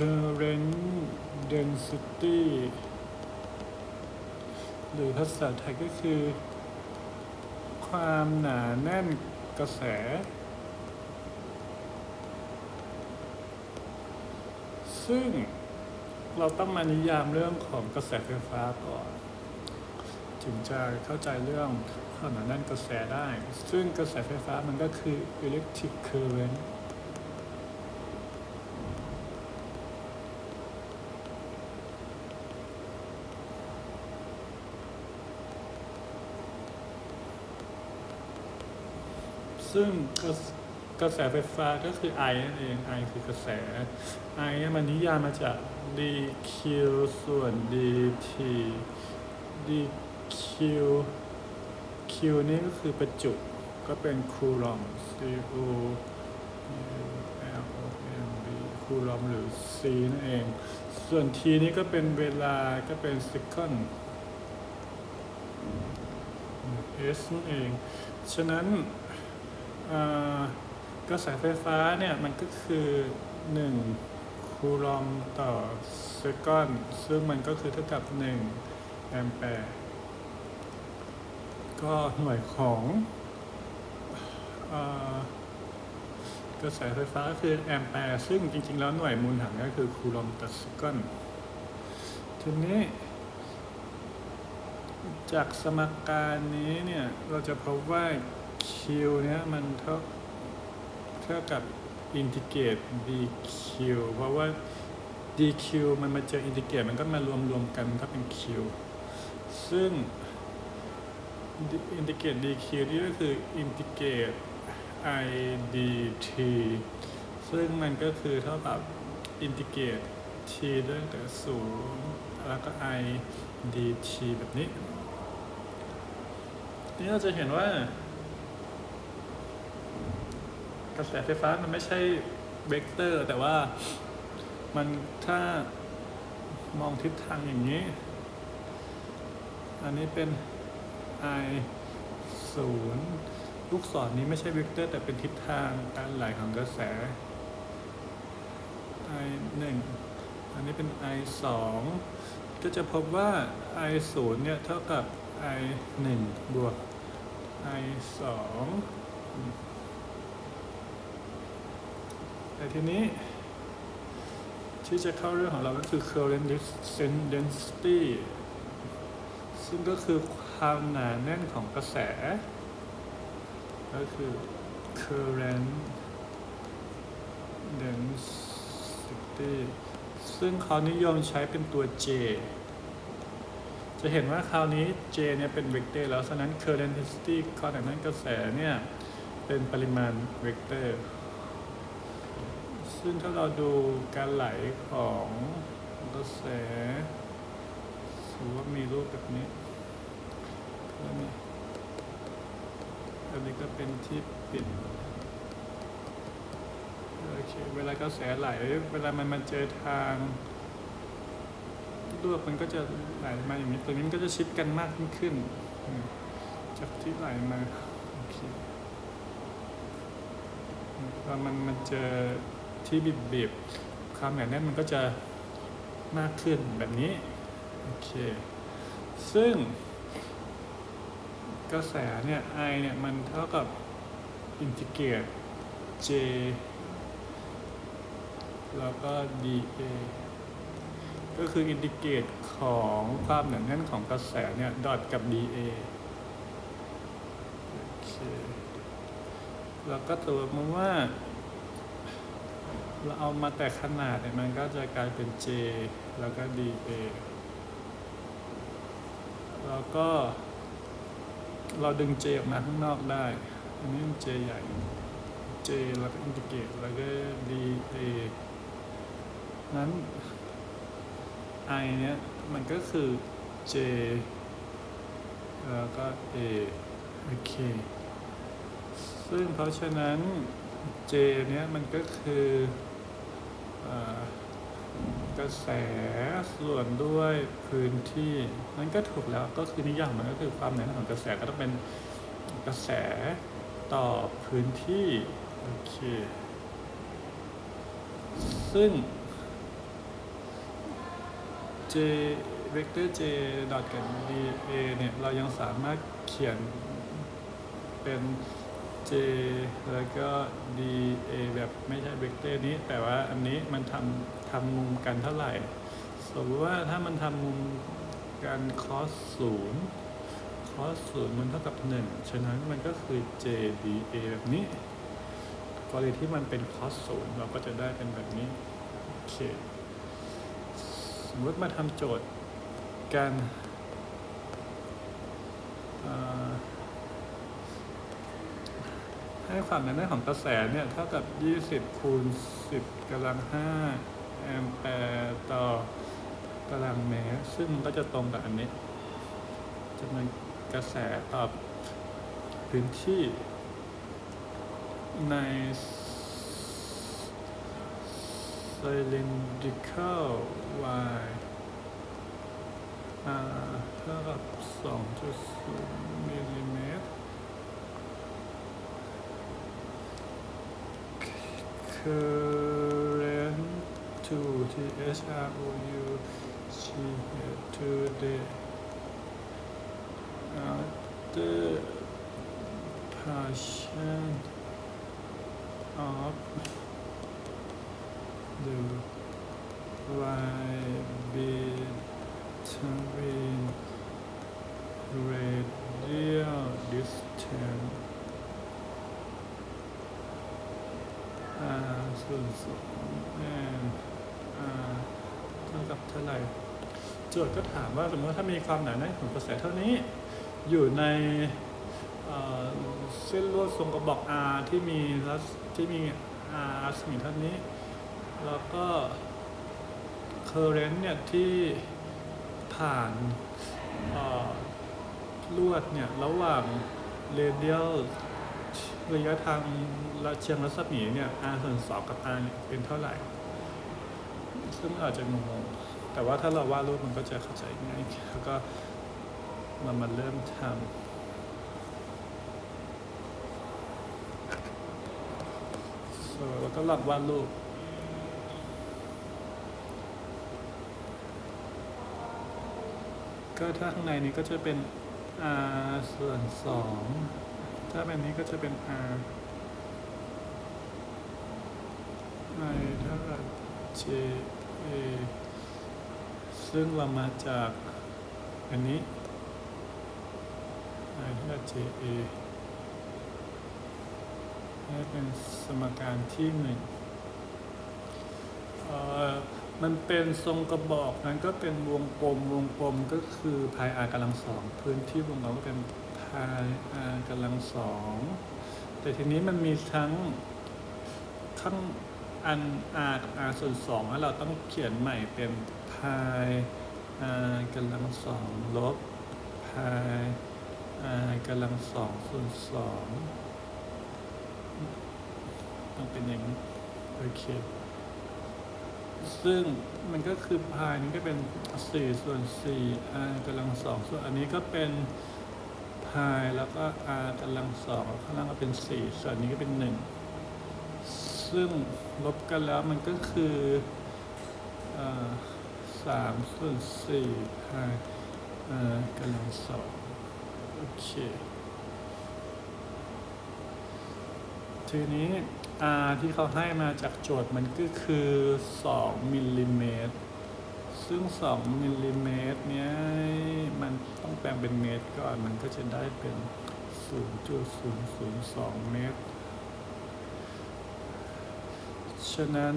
current density หรือภาษาไทยก็คือ ความหนาแน่นกระแส ซึ่งเราต้องมานิยามเรื่องของกระแสไฟฟ้าก่อน ถึงจะเข้าใจเรื่องความหนาแน่นกระแสได้ ซึ่งกระแสไฟฟ้ามันก็คือ electric current ซึ่งกระกระแสไฟฟ้าก็คือ I นั่นเอง I คือกระแส I เนี่ยมันนิยามมาจาก dq ส่วน dt dq q นี่ก็คือประจุก็เป็นคูลอม c o l o m b คูลอมหรือ c นั่นเอง ส่วน t นี่ก็เป็นเวลาก็เป็น second s นั่นเอง ฉะนั้น กระแสไฟฟ้าเนี่ยมันก็คือ 1 คูลอมต่อเซกอนซึ่งมันก็คือเท่ากับ 1 แอมแปร์ก็หน่วยของอกระแสไฟฟ้าคือแอมแปร์ซึ่งจริง ๆ แล้วหน่วยมูลฐานก็คือคูลอมต่อเซกอนทีนี้จากสมการนี้เนี่ย เราจะพบว่า q เนี่ยมันเท่าเท่ากับอินทิเกรต dq เพราะว่า dq มันมาเจออินทิเกรตมันก็มารวมรวมกันก็เป็น q ซึ่งอินทิเกรต dq นี่ก็คืออินทิเกรต i dt ซึ่งมันก็คือเท่ากับอินทิเกรต t ตั้งแต่ศูนย์แล้วก็ i dt แบบนี้ นี่เราจะเห็นว่า ระแสไฟฟ้ามันไม่ใช่เวกเตอร์ แต่ว่ามันถ้ามองทิศทางอย่างนี้ อันนี้เป็น i ศูนย์ลูกศรนี้ไม่ใช่เวกเตอร์ แต่เป็นทิศทางการไหลของกระแส i หนึ่งอันนี้เป็น i สองก็จะพบว่า i ศูนย์เนี่ยเท่ากับ i หนึ่งบวก i สอง แต่ทีนี้ ที่จะเข้าเรื่องของเราก็คือ current density ซึ่งก็คือความหนาแน่นของกระแส ก็คือ current density ซึ่งเขานิยมใช้เป็นตัว J จะเห็นว่าคราวนี้ J เนี่ยเป็นเวกเตอร์แล้ว ฉะนั้น current density ความหนาแน่นกระแสเนี่ย เป็นปริมาณเวกเตอร์ ซึ่งถ้าเราดูการไหลของกระแสสมมติว่ามีรูปแบบนี้แล้วนี่อันนี้ก็เป็นที่ปิดโอเคเวลากระแสไหล เวลามันมาเจอทางลวดมันก็จะไหลมาอย่างนี้ตัวนี้มันก็จะชิดกันมากยิ่งขึ้น จากที่ไหลมาโอเคอืมพอมันมันเจอ ที่บีบบีบๆความหนาแน่นมันก็จะมากขึ้นแบบนี้ โอเค ซึ่ง กระแสเนี่ย I เนี่ย มันเท่ากับอินทิเกรต J แล้วก็ dA ก็คืออินทิเกรตของความหนาแน่นของกระแสเนี่ยดอทกับ dA โอเค แล้วก็ตัวมาว่า เราเอามาแต่ขนาดเนี่ยมันก็จะกลายเป็น J แล้วก็ dA แล้วก็ เราดึง J ออกมาข้างนอกได้ อันนี้มัน J ใหญ่ J แล้วก็อินทิเกรตแล้วก็ dA นั้น I เนี้ยมันก็คือ J แล้วก็ A โอเค ซึ่งเพราะฉะนั้น J เนี้ยมันก็คือเอ่อ กระแสส่วนด้วยพื้นที่มันก็ถูกแล้วก็คือนิยามมันก็คือความหนาแน่นของกระแสก็ต้องเป็นกระแสต่อพื้นที่โอเคซึ่ง j เวกเตอร์ j ดอทกับ dA เนี่ย เรายังสามารถเขียนเป็น j แล้วก็ dA แบบไม่ใช่เวกเตอร์นี้ แต่ว่าอันนี้มันทำทำมุมกันเท่าไหร่ สมมติว่าถ้ามันทำมุมกัน cos ศูนย์ cos ศูนย์มันเท่ากับหนึ่งฉะนั้นมันก็คือ j dA แบบนี้กรณีที่มันเป็น cos ศูนย์เราก็จะได้เป็นแบบนี้ โอเค สมมติมาทำโจทย์การอ่า ให้ความหนาแน่นของกระแสเนี่ยเท่ากับ 20 คูณ 10กำลัง 5 แอมแปร์ต่อตารางเมตรซึ่งมันก็จะตรงกับอันนี้จำนวนกระแสต่อพื้นที่ใน cylindrical y อ่าเท่ากับ2.0มิลลิเมตร current to the SROU to the today. Passion of the vibratory radio distance ส่วนสองแอนเท่ากับเท่าไหร่โจทย์ก็ถามว่าสมมติถ้ามีความหนาแน่นของกระแสเท่านี้ อยู่ในเส้นลวดทรงกระบอก R ที่มีรัศที่มี R รัศมีเท่านี้ แล้วก็ current เนี่ยที่ผ่านลวดเนี่ยระหว่าง radial ระยะทางระเชียงรัศมีเนี่ย r ส่วนสองกับ r เนี่ยเป็นเท่าไหร่ ซึ่งอาจจะงง แต่ว่าถ้าเราวาดรูปมันก็จะเข้าใจง่ายแล้วก็เรามาเริ่มทำแล้วก็หลองวาดรูปก็ถ้าข้างในนี้ก็จะเป็น r ส่วนสอง ถ้าแบบนี้ก็จะเป็น r i เท่ากับ j a ซึ่งเรามาจากอันนี้ i เท่ากับ j a นี่เป็นสมการที่หนึ่งเอ่อมันเป็นทรงกระบอกนั้นก็เป็นวงกลมวงกลมก็คือพาย r กำลังสองพื้นที่วงเราก็เป็น r กำลังสองแต่ทีนี้มันมีทั้งข้างอัน r กับ r ส่วนสองแล้วเราต้องเขียนใหม่เป็นพาย r กำลังสองลบพาย r กำลังสองส่วนสองต้องเป็นอย่างนี้โอเคซึ่งมันก็คือพายนี้ก็เป็น4ส่วน4 r กำลังสองส่วนอันนี้ก็เป็น พายแล้วก็ r กำลังสองข้างล่างก็เป็น 4 ส่วนนี้ก็เป็น 1 ซึ่งลบกันแล้วมันก็คือสามส่วนสี่พายกำลังสองโอเค ทีนี้ r ที่เขาให้มาจากโจทย์มันก็คือ 2มิลลิเมตร ซึ่ง 2มิลลิเมตรเนี้ยมันต้องแปลงเป็นเมตรก่อนมันก็จะได้เป็น 0.002 เมตร ฉะนั้น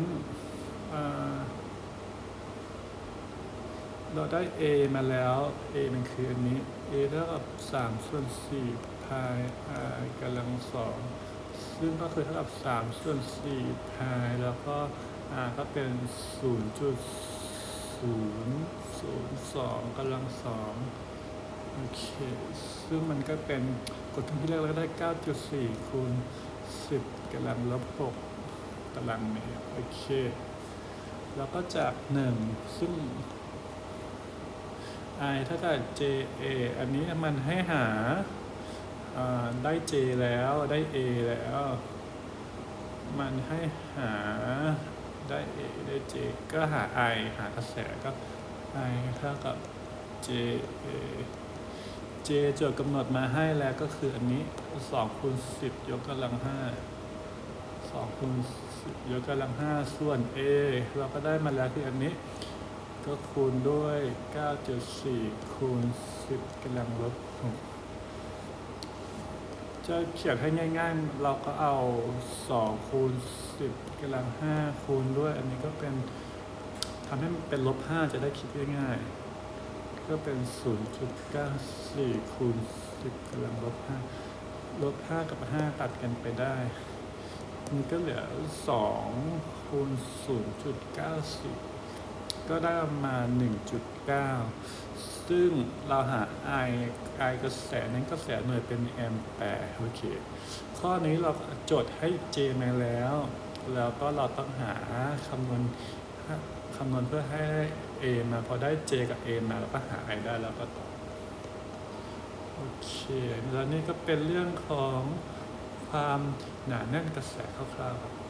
เราได้ a มาแล้ว a มันคืออันนี้ a เท่ากับ3ส่วน4พาย r กำลังสองซึ่งก็คือเท่ากับ3ส่วน4พาย แล้วก็ r ก็เป็น 0.002กำลังสองโอเค ซึ่งมันก็เป็นกดทั้งที่แรกแล้วก็ได้ 9.4 คูณ 10กำลังลบ6ตารางเมตรโอเค แล้วก็จาก 1 ซึ่ง i เท่ากับ ja อันนี้มันให้หาอ่าได้ J แล้วได้ A แล้ว มันให้หา ได้ A ได้ J ก็หา I หากระแสก็ i เท่ากับ j a j โจทย์กำหนดมาให้แล้วก็คืออันนี้ 2คูณ10 ยกกำลัง 5 2คูณ10 ยกกำลัง 5 ส่วน a เราก็ได้มาแล้วคืออันนี้ ก็คูณด้วย 9.4 คูณ 10กำลังลบ6จะเขียนให้ง่าย ๆ เราก็เอา 2 คูณ 10กำลัง 5 คูณด้วย อันนี้ก็เป็นทำให้มันเป็นลบ 5 จะได้คิดง่ายๆ ก็เป็น 0.94 คูณ 10กำลังลบ 5 ลบ 5 กับ 5 ตัดกันไปได้ มันก็เหลือ 2 คูณ 0.94 ก็ได้ประมาณ 1.9 ซึ่งเราหา I I กระแสนั้นกระแสหน่วยเป็นแอมแปร์โอเค ข้อนี้เราจทย์ให้ J มาแล้ว แล้วก็เราต้องหาคำนวณคำนวณเพื่อให้ A มา พอได้ J กับ A มาเราก็หา I ได้แล้วก็ตอบโอเคแล้วนี่ก็เป็นเรื่องของความหนาแน่นกระแสคร่าวๆ